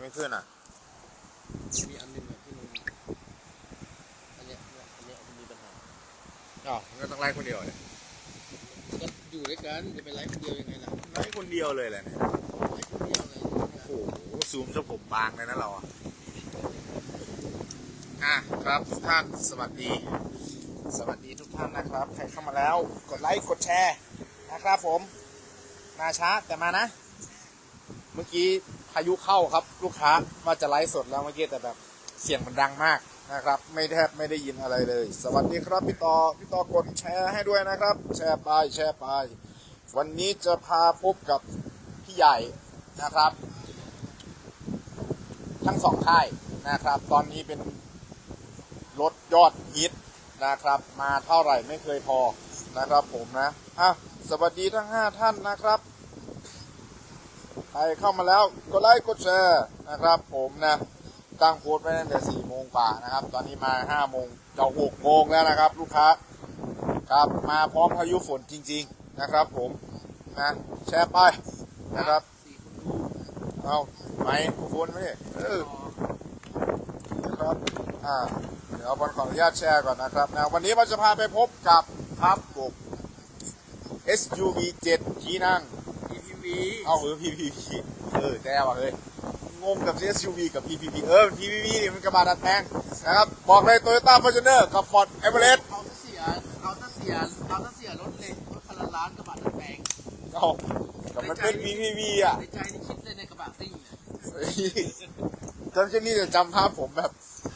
ไม่ขึ้นอะ มีอันหนึงอะที่มันอันเนี้ยเนี่ยอันเนี้ยมันมีปัญหาอ๋อมันก็ต้องไล่คนเดียวเลยก็อยู่ด้วยกันจะไปไลฟ์คนเดียวยังไงล่ะไล่คนเดียวเลยแหละเนี่ยไลฟ์คนเดียวเลยโอ้โหซูมซะผมบางเลยนะเราอะอะครับทุกท่านสวัสดี สวัสดีทุกท่านนะครับ ใครเข้ามาแล้วกดไลค์กดแชร์นะครับผม มาช้าแต่มานะ เมื่อกี้ายุเข้าครับ ลูกค้าว่าจะไลฟ์สดแล้วเมื่อกี้แต่แบบเสียงมันดังมากนะครับ ไม่แทบไม่ได้ยินอะไรเลย สวัสดีครับพี่ต่อพี่ต่อกดแชร์ให้ด้วยนะครับ แชร์ไปแชร์ไปวันนี้จะพาพบกับพี่ใหญ่นะครับ ทั้งสองค่ายนะครับ ตอนนี้เป็นรถยอดฮิตนะครับ มาเท่าไหร่ไม่เคยพอนะครับผมนะอะสวัสดีทั้ง 5 ท่านนะครับ ครเข้ามาแล้วกดไลค์กดแชร์นะครับผมนะตั้งโพสต์ไว้ตั้งแต่4โมงกว่านะครับ ตอนนี้มา5โมงจะ6โมงแล้วนะครับ ลูกค้าครับมาพร้อมพายุฝนจริง ๆนะครับ ผมนะแชร์ไปนะครับสี่คนดูเอาไหมกูโฟนไหมเออครับอ่าเดี๋ยวบอลขออนุญาตแชร์ก่อนนะครับนะวันนี้เราจะพาไปพบกับครับกบ SUV 7ที่นั่ง ทีทีวีเอาเออ PPV เออแจ้ว่ะเฮ้ยงงกับ SUV กับ PPV เออ PPV นี่มันกระบะดัดแปลงนะครับ บอกเลย Toyota Fortuner กับ Ford Everest เขาจะเสียเขาจะเสียเขาจะเสียรถเลยรถคันละล้านกระบะดัดแปลงเอาแต่มันเป็น PPV อะในใจนี่คิดเลยในกระบะซิ่งเฮ้ยจำเช่นนี้จะจำภาพผมแบบ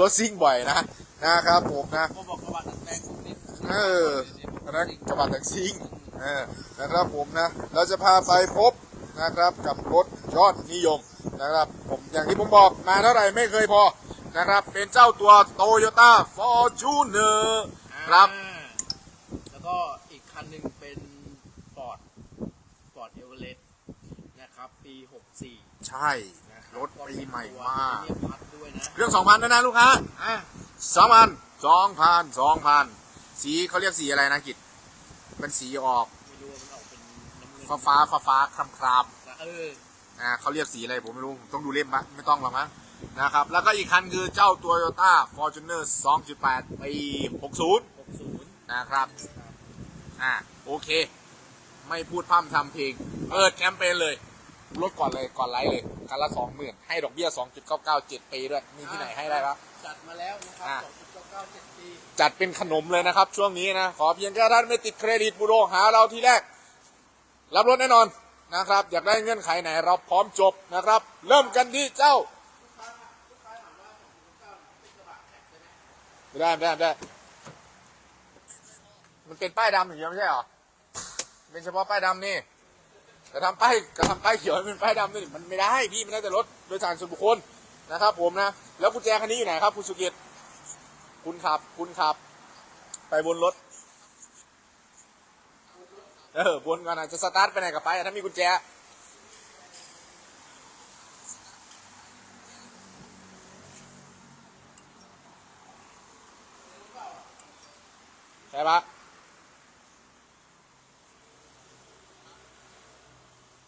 รถซิ่งบ่อยนะนะครับผมนะพอบอกกระบะดัดแปลงผมนี่เอออันนั้นกระบะแท็กซิ่งเออ นะครับผมนะเราจะพาไปพบนะครับกับรถยอดนิยมนะครับผมอย่างที่ผมบอกมาเท่าไหร่ไม่เคยพอนะครับ เป็นเจ้าตัว Toyota Fortuner ครับอ่าแล้วก็อีกคันหนึ่งเป็นฟอร์ดฟอร์ดเอเวอเรสต์นะครับ ปี 64 ใช่นะครับรถปีใหม่มากเรียพัดด้วยนะเครื่อง2,000นะนะลูกค้าอะ2,000 2,000 2,000สีเขาเรียกสีอะไรนะกิจ เป็นสีออกไม่รู้ว่ามันออกเป็นน้ำเงินฟ้าฟ้าฟ้าฟ้าครามครามๆนะเอออ่าเขาเรียกสีอะไรผมไม่รู้ผมต้องดูเล่มปะไม่ต้องหรอกมั้งนะครับ แล้วก็อีกคันคือเจ้า Toyota Fortuner 2.8 ปี 60 60นะครับ อ่าโอเค ไม่พูดพร่ำทำเพลงเปิดแคมเปญเลยลดก่อนเลยก่อนไลฟ์เลยคันละ20,000ให้ดอกเบี้ย 2.997ปีด้วย มีที่ไหนให้ได้ปะจัดมาแล้วนะครัอะบ2.97ปี จัดเป็นขนมเลยนะครับ ช่วงนี้นะ ขอเพียงแค่ท่านไม่ติดเครดิตบูโรหาเราที่แรก รับรถแน่นอนนะครับ อยากได้เงื่อนไขไหนเราพร้อมจบนะครับ เริ่มกันที่เจ้าไม่ได้ได้ได้ มันเป็นป้ายดำอย่างเดียวไม่ใช่เหรอเป็นเฉพาะป้ายดำนี่แต่ทำป้ายกระทำป้ายเขียวให้เป็นป้ายดำนี่มันไม่ได้พี่มันได้แต่รถโดยสารส่วนบุคคลนะครับ ผมนะแล้วกุญแจคันนี้อยู่ไหนครับคุณสุกิต คุณขับ คุณขับ ไปบนรถ เออ บนก่อนนะจะสตาร์ทไปไหนกับไป ถ้ามีกุญแจ ใช่ปะ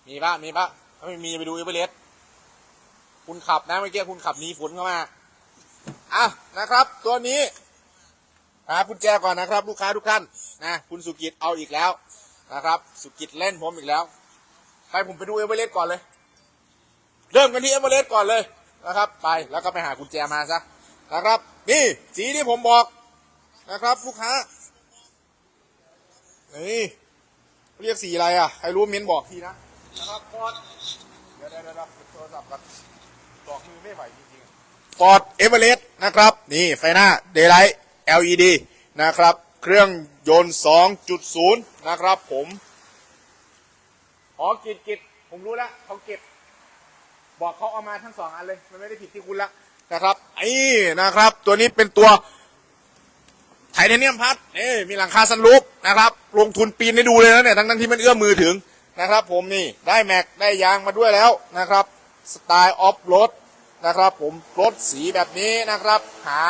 มีปะมีปะถ้าไม่มีไปดูเอเวอเรสต์คุณขับนะเมื่อกี้คุณขับหนีฝนเข้ามา อะนะครับ ตัวนี้หากุญแจก่อนนะครับ ลูกค้าทุกท่านนะคุณสุกิตเอาอีกแล้วนะครับ สุกิตเล่นผมอีกแล้ว ไปผมไปดูเอเวอเรสต์ก่อนเลย เริ่มกันที่เอเวอเรสต์ก่อนเลยนะครับ ไปแล้วก็ไปหากุญแจมาซะนะครับ นี่สีที่ผมบอกนะครับ ลูกค้านี่เรียกสีอะไรอะใครรู้เม้นบอกทีนะนะครับฟอดเดี๋ยวเดี๋ยวเดี๋ยวโทรศัพท์กันบอกมือไม่ไหว ฟอร์ดเอเวอเรสต์นะครับ นี่ไฟหน้าเดย์ไลท์ LED นะครับ เครื่องยนต์ 2.0 นะครับผมอ๋อกิดกิดผมรู้แล้วเขาเก็บ บอกเขาเอามาทั้งสองอันเลย มันไม่ได้ผิดที่คุณละนะครับไอ้นะครับ ตัวนี้เป็นตัวไทเทเนียมพัดนี่มีหลังคาซันรูปนะครับ ลงทุนปีนให้ดูเลยนะเนี่ยทั้งทั้งๆที่มันเอื้อมมือถึงนะครับ ผมนี่ได้แม็กได้ยางมาด้วยแล้วนะครับ สไตล์ออฟโรด นะครับ ผมรถสีแบบนี้นะครับ หา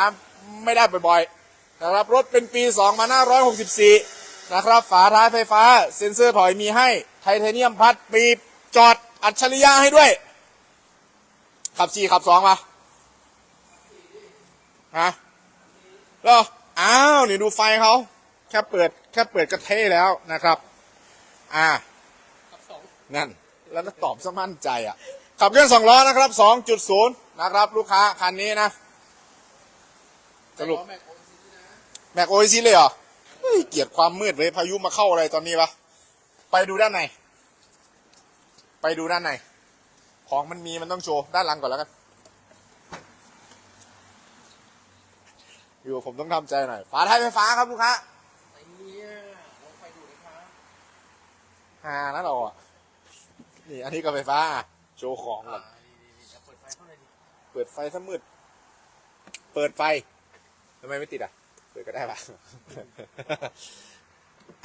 ไม่ได้บ่อยๆนะครับรถเป็นปี 2564 นะครับ ฝาท้ายไฟฟ้า เซ็นเซอร์ถอยมีให้ไทเทเนียมพัดมีจอดอัจฉริยะให้ด้วย ขับสี่ขับสองมาฮะเหรออ้าวนี่ดูไฟเขาแค่เปิดแค่เปิดก็เทแล้วนะครับ อ่างนั่น แล้วก็ตอบซะมั่นใจอะ ขับเคลื่อนสองล้อนะครับสองจุดศูนย์นะครับ ลูกค้าคันนี้นะสรุปแม็กโอซินะแม็กโอซิเลยเหรอเฮ้ยเกลียดความมืดเว้ยพายุมาเข้าอะไรตอนนี้วะไปดูด้านใน ไปดูด้านใน ของมันมีมันต้องโชว์ ด้านหลังก่อนแล้วกัน อยู่ผมต้องทำใจหน่อย ฝาท้ายไฟฟ้าครับลูกค้าไอ้เนี่ยลองไปดูเลยครับฮานะเราอะ นี่อันนี้ก็ไฟฟ้าอะ โชว์ของก่อ่าอนดีๆๆจะเปิดไฟเข้าเลยดิเปิดไฟซะมืด เปิดไฟทำไมไม่ติดอะ เปิดก็ได้ปะ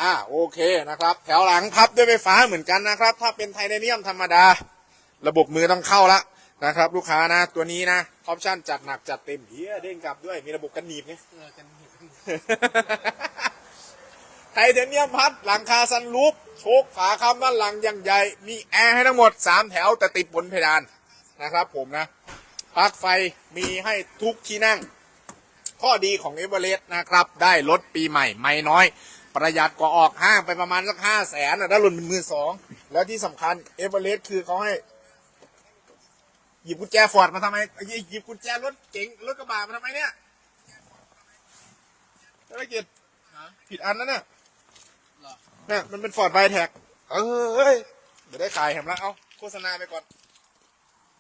อ่าโอเคนะครับ แถวหลังพับด้วยไฟฟ้าเหมือนกันนะครับ ถ้าเป็นไทเทเนียมธรรมดา ระบบมือต้องเข้าละนะครับ ลูกค้านะ ตัวนี้นะออปชั่นจัดหนักจัดเต็มเฮียเด้งกลับด้วยมีระบบกันหนีบไงเออกันเห็นไทเทเนียมพัดหลังคาซันรูป โชคฝาคำด้านหลังอย่างใหญ่ มีแอร์ให้ทั้งหมด 3 แถวแต่ติดบนเพดานนะครับผมนะปลั๊กไฟมีให้ทุกที่นั่ง ข้อดีของเอเวอเรสต์นะครับ ได้รถปีใหม่ไม่น้อย ประหยัดกว่าออกห้างไปประมาณสักห้าแสนนะถ้ารุ่นเป็นมือสอง แล้วที่สำคัญเอเวอเรสต์คือเขาให้หยิบกุญแจฟอร์ดมาทำไมหยิบกุญแจรถเก๋งรถกระบะมาทำไมเนี่ยธุรกิจผิดอันนั้นน่ะเหรอเนี่ยมันเป็นฟอร์ดไบแท็กเออเฮ้ยเดี๋ยวได้ขายแหมละเอาโฆษณาไปก่อน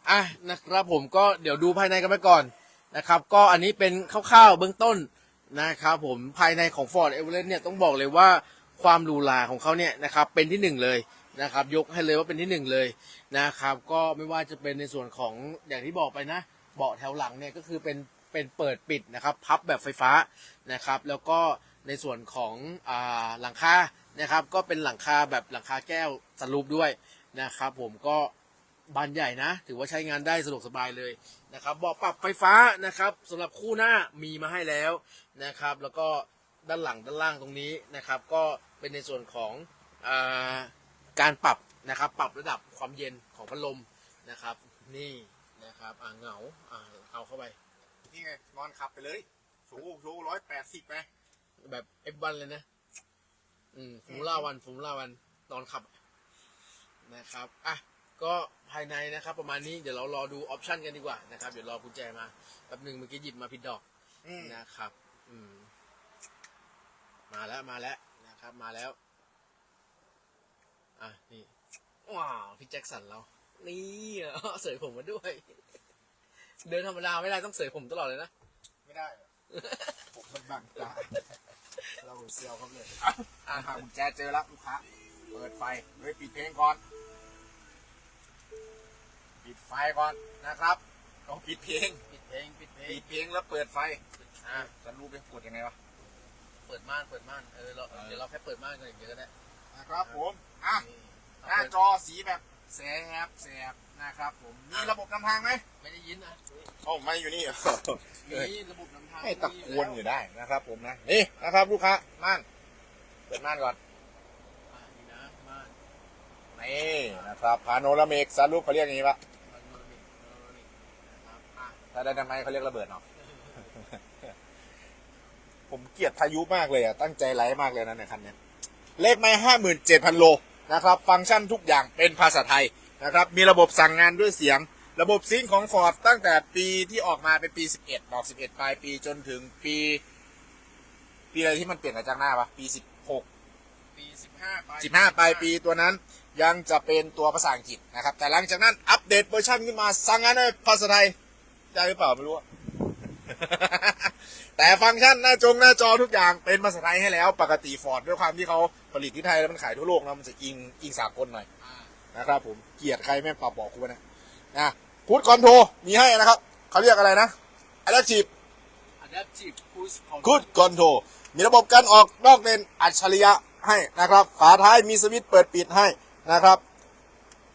อะนะครับผมก็เดี๋ยวดูภายในกันไปก่อนนะครับ ก็อันนี้เป็นคร่าวๆเบื้องต้นนะครับผมภายในของ Ford Everest เนี่ยต้องบอกเลยว่าความหรูหราของเขาเนี่ยนะครับเป็นที่หนึ่งเลยนะครับ ยกให้เลยว่าเป็นที่หนึ่งเลยนะครับ ก็ไม่ว่าจะเป็นในส่วนของอย่างที่บอกไปนะ เบาะแถวหลังเนี่ยก็คือเป็นเป็นเปิดปิดนะครับ พับแบบไฟฟ้านะครับ แล้วก็ ในส่วนของอหลังคานะครับก็เป็นหลังคาแบบหลังคาแก้วสลูปด้วยนะครับผมก็บานใหญ่นะ ถือว่าใช้งานได้สะดวกสบายเลยนะครับบาะปรับไฟฟ้านะครับสำหรับคู่หน้ามีมาให้แล้วนะครับ แล้วก็ด้านหลังด้านล่างตรงนี้นะครับ ก็เป็นในส่วนของอการปรับนะครับ ปรับระดับความเย็นของพัดลมนะครับ นี่นะครับอ่าเหงาอ่าเอาเข้าไปนี่ไงนอนขับไปเลยโชว์โชว์ร้อยแปดสิบไป แบบ F1 เลยนะ อืมฟูล่าวันฟูล่าวันตอนขับ นะครับ อะ ก็ภายในนะครับ ประมาณนี้เดี๋ยวเรารอดูออปชันกันดีกว่านะครับ เดี๋ยวรอกุญแจมาแป๊บหนึ่งเมื่อกี้หยิบมาผิดดอกอืมนะครับ อืม มาแล้วมาแล้วนะครับ มาแล้ว อะนี่ว้าวพี่แจ็คสันเรา นี่เหรอเสยผมมาด้วย เดินธรรมดาไม่ได้ต้องเสยผมตลอดเลยนะ ไม่ได้เหรอผมมันบังตา เราเซียวครับเลยอ่าหากุญแจเจอแล้วลูกค้า เปิดไฟเฮ้ยปิดเพลงก่อน ปิดไฟก่อนนะครับต้องปิดเพลง ปิดเพลงปิดเพลงปิดเพลงแล้วเปิดไฟ อะจะรู้ไปกดยังไงวะ เปิดม่านเปิดม่านเออเราเดี๋ยวเราแค่เปิดม่านกันอย่างเดียวก็ได้นะครับผม อะ นี่หน้าจอสีแบบ แสบแสบนะครับผมมีระบบนำทางไหมไม่ได้ยินนะโอ้ไม่อยู่นี่มีระบบนำทางให้ตะโกนอยู่ได้นะครับผมนะนี่นะครับลูกค้าม่านเปิดม่านก่อนอะนี่นะม่านนี่นะครับพาโนรามิกซันรูปเขาเรียกอย่างนี้ปะพาโนรามิกพาโนรามิกนะครับอะถ้าได้ทำไมเขาเรียกระเบิดเนาะผมเกลียดพายุมากเลยอะตั้งใจไลฟ์มากเลยนะในคันเนี้ยเลขไม่ห้าหมื่นเจ็ดพันโล นะครับ ฟังก์ชันทุกอย่างเป็นภาษาไทยนะครับ มีระบบสั่งงานด้วยเสียง ระบบซิงค์ของ Ford ตั้งแต่ปีที่ออกมาเป็นปี 11 ออก 11 ปลายปีจนถึงปี ปีอะไรที่มันเปลี่ยนกระจังหน้าปะปี 16 ปีสิบห้าไป15 ปลายปีตัวนั้นยังจะเป็นตัวภาษาอังกฤษนะครับ แต่หลังจากนั้นอัปเดตเวอร์ชันขึ้นมาสั่งงานด้วยภาษาไทยได้หรือเปล่าไม่รู้อะ แต่ฟังก์ชันหน้าจงหน้าจอทุกอย่างเป็นภาษาไทยให้แล้ว ปกติฟอร์ดด้วยความที่เขาผลิตที่ไทยแล้วมันขายทั่วโลกนะมันจะอิงอิงสากลหน่อยอ่านะครับผมเกลียดใครแม่งปรับบอกกูนะนะพูดคอนโทรมีให้นะครับเขาเรียกอะไรนะ Adaptive อะแดปทีฟพุชของ Good Control มีระบบการออกนอกเลนอัจฉริยะให้นะครับ ฝาท้ายมีสวิตช์เปิดปิดให้นะครับ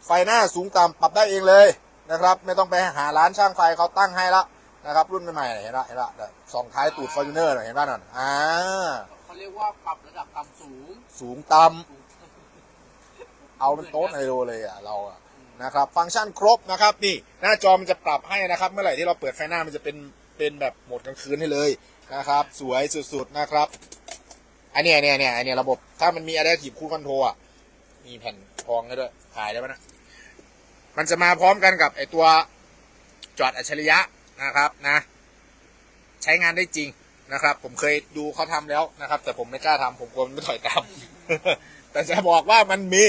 ไฟหน้าสูงต่ำปรับได้เองเลยนะครับ ไม่ต้องไปหาร้านช่างไฟเขาตั้งให้ละ นะครับรุ่นใหม่ๆเห็นละเห็นละสองท้ายตูดฟอร์จูเนอร์เห็นป่ะนั่นอ่าเขาเรียกว่าปรับระดับต่ำสูง สูงต่ำเอาเป็นโต๊ะไฮโลเลยอะเราอะนะครับ ฟังก์ชันครบนะครับนี่หน้าจอมันจะปรับให้นะครับ เมื่อไหร่ที่เราเปิดไฟหน้ามันจะเป็นเป็นแบบโหมดกลางคืนให้เลยนะครับ สวยสุดๆนะครับอันเนี้ยเนี่ยเนี่ยอันเนี้ยระบบถ้ามันมี Adaptive Cruise Control อะมีแผ่นทองให้ด้วยขายได้ปะนะมันจะมาพร้อมกันกับไอตัวจอดอัจฉริยะ นะครับนะ ใช้งานได้จริงนะครับ ผมเคยดูเขาทำแล้วนะครับ แต่ผมไม่กล้าทำผมกลัวมันไม่ถอยตาม แต่จะบอกว่ามันมี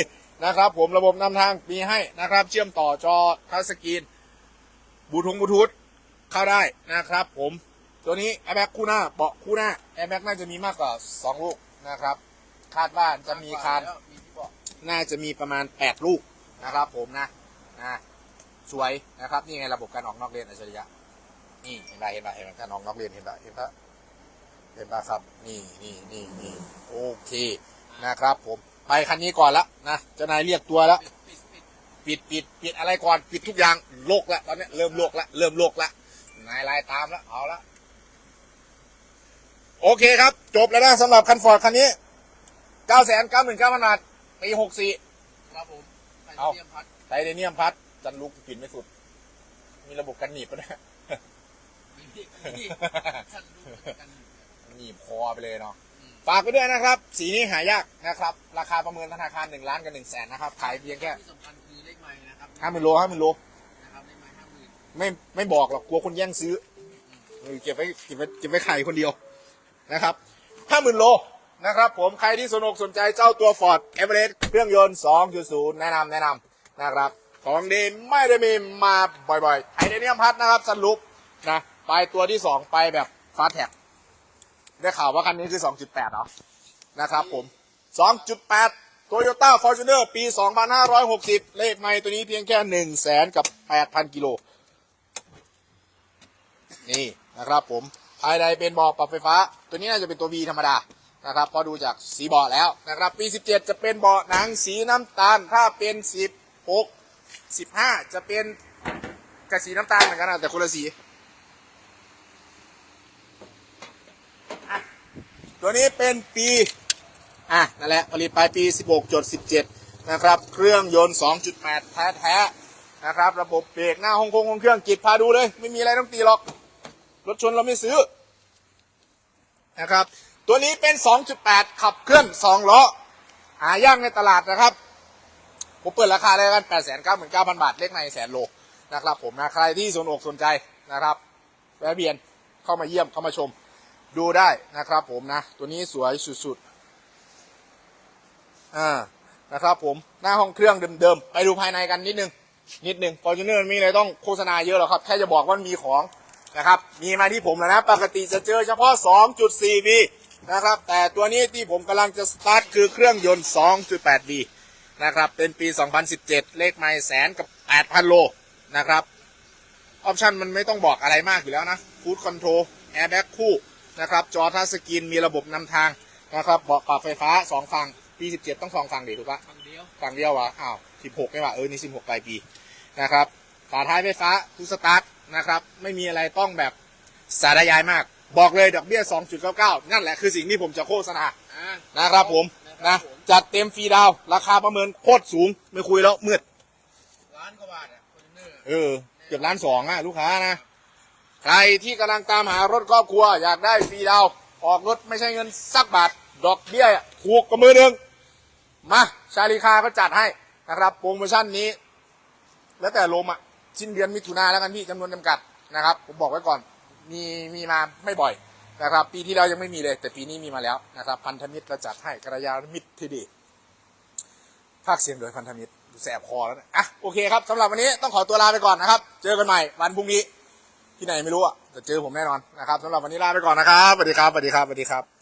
นะครับ ผมระบบนำทางมีให้นะครับ เชื่อมต่อจอทัชสกรีนบลูทูธบลูทูธเข้าได้นะครับ ผมตัวนี้แอร์แบ็กคู่หน้าเบาะคู่หน้าแอร์แบ็กน่าจะมีมากกว่า2ลูกนะครับ คาดว่าจะมีคานมีที่บอกน่าจะมีประมาณ8ลูกนะครับ ผมนะนะสวยนะครับ นี่ไงระบบการออกนอกเลนอัจฉริยะ นี่เห็นไหมเห็นไหมเห็นไหมการออกนอกเลนเห็นไหมเห็นไหมเห็นไหมครับ นี่นี่นี่นี่โอเคนะครับ ผมไปคันนี้ก่อนละนะเจ้านายเรียกตัวแล้วปิดปิดปิดปิดปิดอะไรก่อนปิดทุกอย่างโลกละตอนเนี้ยเริ่มโลกละเริ่มโลกละนายไลายตามแล้วเอาละโอเคครับ จบแล้วนะสำหรับคันฟอร์ดคันนี้9 9 9 0 0 0บาทปี64ครับผมไปเอาเตรียมพัดไทเทเนียมพัดจันลุกปิดไม่สุด มีระบบกันหนีบปะ เนี่ยมีที่มีท่านรู้กันหนีบคอไปเลยเนาะฝากไปด้วยนะครับ สีนี้หายากนะครับ ราคาประเมินธนาคารหนึ่งล้านกับหนึ่งแสนนะครับ ขายเพียงแค่ที่สำคัญคือเลขไม้นะครับห้าหมื่นโลห้าหมื่นโลนะครับเลขไม้ห้าหมื่นไม่ไม่บอกหรอกกลัวคนแย่งซื้อเออเก็บไว้เก็บไว้เก็บไว้ขายคนเดียวนะครับห้าหมื่นโลนะครับผมใครที่สนอกสนใจเจ้าตัว Ford e v e r e s t เครื่องยนต์ 2.0 แนะนำแนะนำนะครับ ของดีไม่ได้มีมาบ่อยๆไทเทเนียมพัดนะครับสรุปนะ ไปตัวที่2ไปแบบฟาสแท็กได้ข่าวว่าคันนี้คือ 2.8เหรอนะครับผม 2.8 Toyota Fortuner ปี 2560 เลขไม่ตัวนี้เพียงแค่ 1 0 0 0 0แสนกับ 8,000 กิโล นี่นะครับผม ภายในเป็นเบาะปรับไฟฟ้า ตัวนี้น่าจะเป็นตัว V ธรรมดานะครับพอดูจากสีเบาะแล้วนะครับ ปี 17 จะเป็นเบาะหนังสีน้ำตาล ถ้าเป็น 16 15 จะเป็นกระสีน้ำตาลเหมือนกันนะแต่คนละสีอะ ตัวนี้เป็นปีอะนั่นแหละผลิตปลายปี 16.17 นะครับ เครื่องยนต์ 2.8 แท้ๆนะครับ ระบบเบรกหน้าห้องคงห้องเครื่องกิดพาดูเลย ไม่มีอะไรต้องตีหรอก รถชนเราไม่ซื้อนะครับ ตัวนี้เป็น 2.8 ขับเคลื่อน 2 ล้อ หายากในตลาดนะครับ ผมเปิดราคาเลยกัน 8 9 9 0 0 0 บาท เลขในแสนโลนะครับผมนะ ใครที่สนอกสนใจนะครับ แวะเวียนเข้ามาเยี่ยมเข้ามาชม ดูได้นะครับผมนะ ตัวนี้สวยสุดๆอ่านะครับผมหน้าห้องเครื่องเดิมๆไปดูภายในกันนิดนึงนิดนึงฟอร์จูเนอร์มีอะไรต้องโฆษณาเยอะหรอกครับ แค่จะบอกว่ามีของนะครับ มีมาที่ผมแล้วนะ ปกติจะเจอเฉพาะ 2.4V นะครับ แต่ตัวนี้ที่ผมกำลังจะสตาร์ทคือเครื่องยนต์ 2.8V นะครับ เป็นปี 2017 เลขไม่แสนกับ 8,000 โลนะครับ ออปชันมันไม่ต้องบอกอะไรมากอยู่แล้วนะฟูดคอนโทรลแอร์แบ็กคู่ นะครับ จอทัชสกรีนมีระบบนำทางนะครับเบาะปรับไฟฟ้า 2 ฝั่งปี 17 ต้องสองฝั่งดิถูกปะฝั่งเดียวฝั่งเดียววะอ้าว 16ไม่ว่าเออ นี่ 16ปลายปีนะครับฝาท้ายไฟฟ้าทุสตาร์ทนะครับไม่มีอะไรต้องแบบสาธยายมาก บอกเลยดอกเบี้ย 2.99 นั่นแหละคือสิ่งที่ผมจะโฆษณาอ่านะครับผมนะจัดเต็มฟรีดาวน์ราคาประเมินโคตรสูง ไม่คุยแล้วมืดล้านกว่าบาทอะคอนเทนเนอร์เออเกือบล้านสองอะลูกค้านะ ใครที่กำลังตามหารถครอบครัว อยากได้ฟรีดาว ออกรถไม่ใช่เงินสักบาท ดอกเบี้ยถูกกว่ามือหนึ่งมาชาลีคาก็จัดให้นะครับ โปรโมชั่นนี้ แล้วแต่ลมอะสิ้นเดือนมิถุนาแล้วกันพี่จำนวนจำกัดนะครับ ผมบอกไว้ก่อนมีมีมาไม่บ่อยนะครับ ปีที่แล้วยังไม่มีเลย แต่ปีนี้มีมาแล้วนะครับ พันธมิตรก็จัดให้กระยาณมิตรที่ดีภาคเสียงโดยพันธมิตรแสบคอแล้วนะอะโอเคครับสำหรับวันนี้ต้องขอตัวลาไปก่อนนะครับ เจอกันใหม่วันพรุ่งนี้ ที่ไหนไม่รู้อะแต่เจอผมแน่นอนนะครับสำหรับวันนี้ลาไปก่อนนะครับสวัสดีครับสวัสดีครับสวัสดีครับ